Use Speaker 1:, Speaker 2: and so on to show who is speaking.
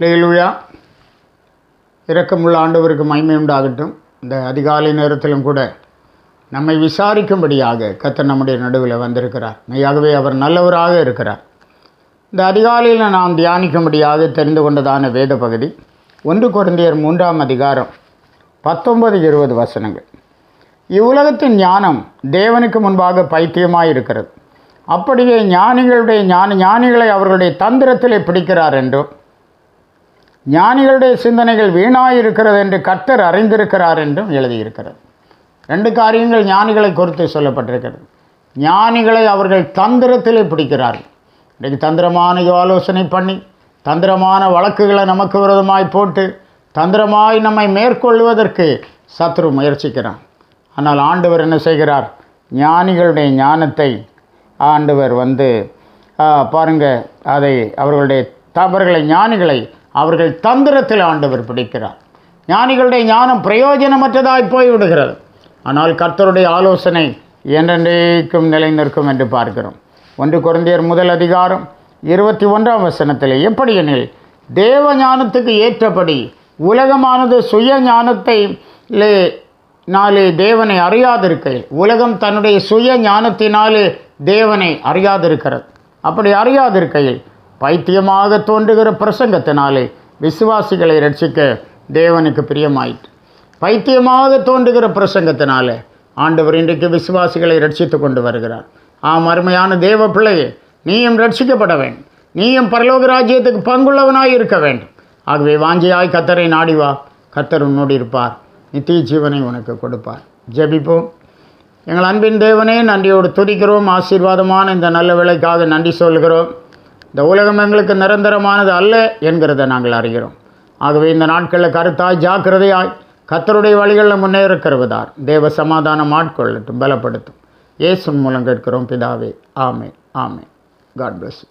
Speaker 1: லேலுயா இரக்கமுள்ள ஆண்டவருக்கு மகிமை உண்டாகட்டும். இந்த அதிகாலை நேரத்திலும் கூட நம்மை விசாரிக்கும்படியாக கத்தர் நம்முடைய நடுவில் வந்திருக்கிறார். மெய்யாகவே அவர் நல்லவராக இருக்கிறார். இந்த அதிகாலையில் நாம் தியானிக்கும்படியாக தெரிந்து கொண்டதான வேத பகுதி ஒன்று குருந்தியர் மூன்றாம் அதிகாரம் பத்தொன்பது இருபது வசனங்கள். இவ்வுலகத்தின் ஞானம் தேவனுக்கு முன்பாக பைத்தியமாக இருக்கிறது அப்படியே ஞானிகளுடைய ஞான ஞானிகளை அவர்களுடைய தந்திரத்திலே பிடிக்கிறார் என்றும் ஞானிகளுடைய சிந்தனைகள் வீணாயிருக்கிறது என்று கர்த்தர் அறிந்திருக்கிறார் என்றும் எழுதியிருக்கிறது. ரெண்டு காரியங்கள் ஞானிகளை குறித்து சொல்லப்பட்டிருக்கிறது. ஞானிகளை அவர்கள் தந்திரத்திலே பிடிக்கிறார்கள். இன்றைக்கு தந்திரமான ஆலோசனை பண்ணி தந்திரமான வழக்குகளை நமக்கு விரோதமாய் போட்டு தந்திரமாய் நம்மை மேற்கொள்வதற்கு சத்ரு முயற்சிக்கிறான். ஆனால் ஆண்டவர் என்ன செய்கிறார்? ஞானிகளுடைய ஞானத்தை ஆண்டவர் வந்து பாருங்கள் அதை அவர்களுடைய தவறுகளை ஞானிகளை அவர்கள் தந்திரத்தில் ஆண்டவர் பிடிக்கிறார். ஞானிகளுடைய ஞானம் பிரயோஜனமற்றதாய் போய்விடுகிறது. ஆனால் கர்த்தருடைய ஆலோசனை என்றென்றைக்கும் நிலை நிற்கும் என்று பார்க்கிறோம். ஒன்று குழந்தையர் முதல் அதிகாரம் இருபத்தி ஒன்றாம் வசனத்தில் எப்படி எனில் தேவ ஞானத்துக்கு ஏற்றபடி உலகமானது சுய ஞானத்தை லே- நாளே தேவனை அறியாதிருக்கையில் உலகம் தன்னுடைய சுய ஞானத்தினாலே தேவனை அறியாதிருக்கிறது. அப்படி அறியாதிருக்கையில் பைத்தியமாக தோன்றுகிற பிரசங்கத்தினாலே விசுவாசிகளை ரட்சிக்க தேவனுக்கு பிரியமாயிற்று. பைத்தியமாக தோன்றுகிற பிரசங்கத்தினாலே ஆண்டவர் இன்றைக்கு விசுவாசிகளை ரட்சித்து கொண்டு வருகிறார். ஆம் அருமையான தேவ பிள்ளையே நீயும் ரட்சிக்கப்பட வேண்டும். நீயும் பரலோக ராஜ்யத்துக்கு பங்குள்ளவனாய் இருக்க வேண்டும். ஆகவே வாஞ்சியாய் கத்தரை நாடி வா. கத்தர் உன்னோடு இருப்பார். நித்திய ஜீவனை உனக்கு கொடுப்பார். ஜபிப்போம். எங்கள் அன்பின் தேவனே நன்றியோடு துதிக்கிறோம். ஆசீர்வாதமான இந்த நல்ல வேலைக்காக நன்றி சொல்கிறோம். இந்த உலகம் எங்களுக்கு நிரந்தரமானது அல்ல என்கிறதை நாங்கள் அறிகிறோம். ஆகவே இந்த நாட்களில் கருத்தாய் ஜாக்கிரதையாய் கத்தருடைய வழிகளில் முன்னேற கருவதார் தேவ சமாதானம் ஆட்கொள்ளட்டும் பலப்படுத்தும். இயேசு மூலம் கேட்கிறோம் பிதாவே ஆமே ஆமே காட் பிளஸ்